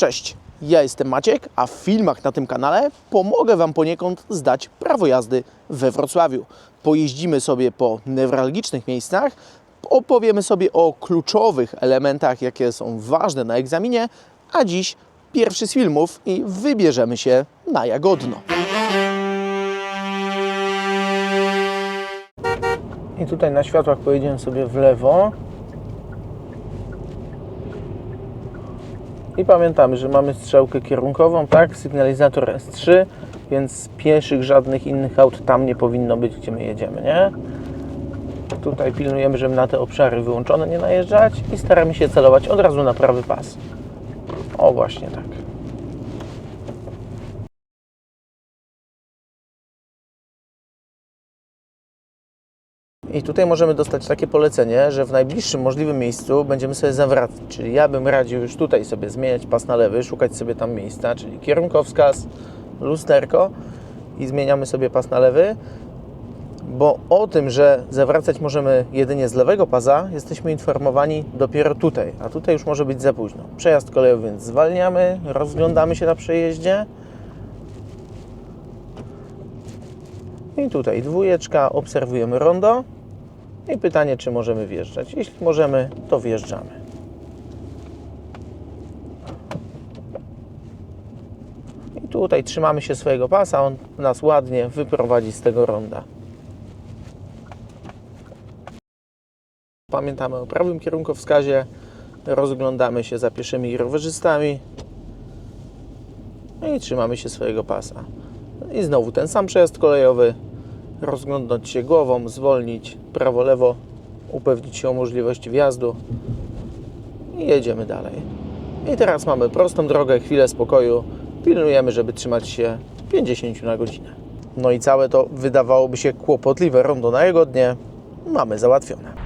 Cześć, ja jestem Maciek, a w filmach na tym kanale pomogę Wam poniekąd zdać prawo jazdy we Wrocławiu. Pojeździmy sobie po newralgicznych miejscach, opowiemy sobie o kluczowych elementach, jakie są ważne na egzaminie, a dziś pierwszy z filmów i wybierzemy się na Jagodno. I tutaj na światłach pojedziemy sobie w lewo. I pamiętamy, że mamy strzałkę kierunkową, tak? Sygnalizator S3, więc pieszych żadnych innych aut tam nie powinno być, gdzie my jedziemy, nie? Tutaj pilnujemy, żeby na te obszary wyłączone nie najeżdżać i staramy się celować od razu na prawy pas. O, właśnie tak. I tutaj możemy dostać takie polecenie, że w najbliższym możliwym miejscu będziemy sobie zawracać. Czyli ja bym radził już tutaj sobie zmieniać pas na lewy, szukać sobie tam miejsca, czyli kierunkowskaz, lusterko i zmieniamy sobie pas na lewy, bo o tym, że zawracać możemy jedynie z lewego pasa, jesteśmy informowani dopiero tutaj, a tutaj już może być za późno. Przejazd kolejowy, więc zwalniamy, rozglądamy się na przejeździe. I tutaj dwójeczka, obserwujemy rondo. I pytanie, czy możemy wjeżdżać. Jeśli możemy, to wjeżdżamy. I tutaj trzymamy się swojego pasa, on nas ładnie wyprowadzi z tego ronda. Pamiętamy o prawym kierunkowskazie, rozglądamy się za pieszymi i rowerzystami i trzymamy się swojego pasa. I znowu ten sam przejazd kolejowy, rozglądnąć się głową, zwolnić prawo, lewo, upewnić się o możliwości wjazdu i jedziemy dalej. I teraz mamy prostą drogę, chwilę spokoju, pilnujemy, żeby trzymać się 50 na godzinę. No i całe to wydawałoby się kłopotliwe rondo na jego dnie mamy załatwione.